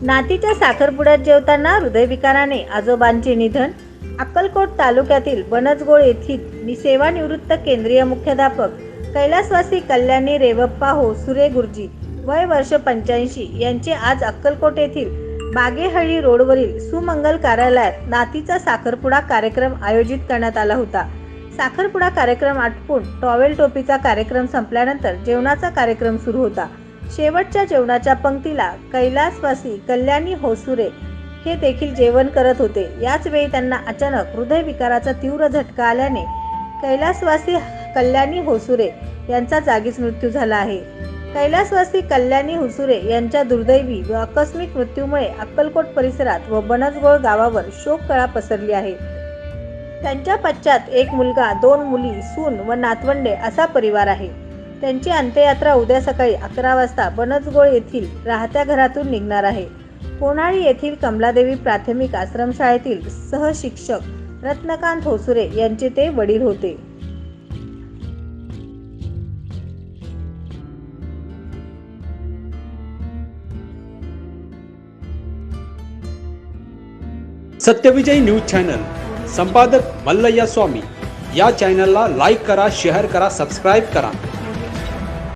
नातीच्या साखरपुड्यात जेवताना हृदयविकाराने आजोबांचे निधन अक्कलकोट तालुक्यातील बनजगोळ येथील सेवानिवृत्त केंद्रीय मुख्याध्यापक कैलासवासी कल्याणी रेवप्पा हो सुरे गुरुजी वय वर्ष पंच्याऐंशी यांचे आज अक्कलकोट येथील बागेहळी रोडवरील सुमंगल कार्यालयात नातीचा साखरपुडा कार्यक्रम आयोजित करण्यात आला होता. साखरपुडा कार्यक्रम आटपून टॉवेल टोपीचा कार्यक्रम संपल्यानंतर जेवणाचा कार्यक्रम सुरू होता. शेवटच्या जेवणाच्या पंक्तीला कैलासवासी कल्याणी होसुरे हे देखील जेवण करत होते. याच वेळी त्यांना अचानक हृदयविकाराचा तीव्र झटका आल्याने कैलासवासी कल्याणी होसुरे यांचा जागीच मृत्यू झाला आहे. कैलासवासी कल्याणी हुसुरे यांच्या दुर्दैवी व आकस्मिक मृत्यूमुळे अक्कलकोट परिसरात व बनसगोळ गावावर शोककळा पसरली आहे. त्यांच्या पश्चात एक मुलगा दोन मुली सून व नातवंडे असा परिवार आहे. त्यांची अंत्ययात्रा उद्या सकाळी अकरा वाजता बनसगोळ येथील राहत्या घरातून निघणार आहे. कोणाळी येथील कमलादेवी प्राथमिक आश्रमशाळेतील सहशिक्षक रत्नकांत होसुरे यांचे ते वडील होते. सत्यविजय न्यूज चॅनल संपादक मल्लय्या स्वामी. या चॅनलला लाईक करा शेअर करा सबस्क्राईब करा.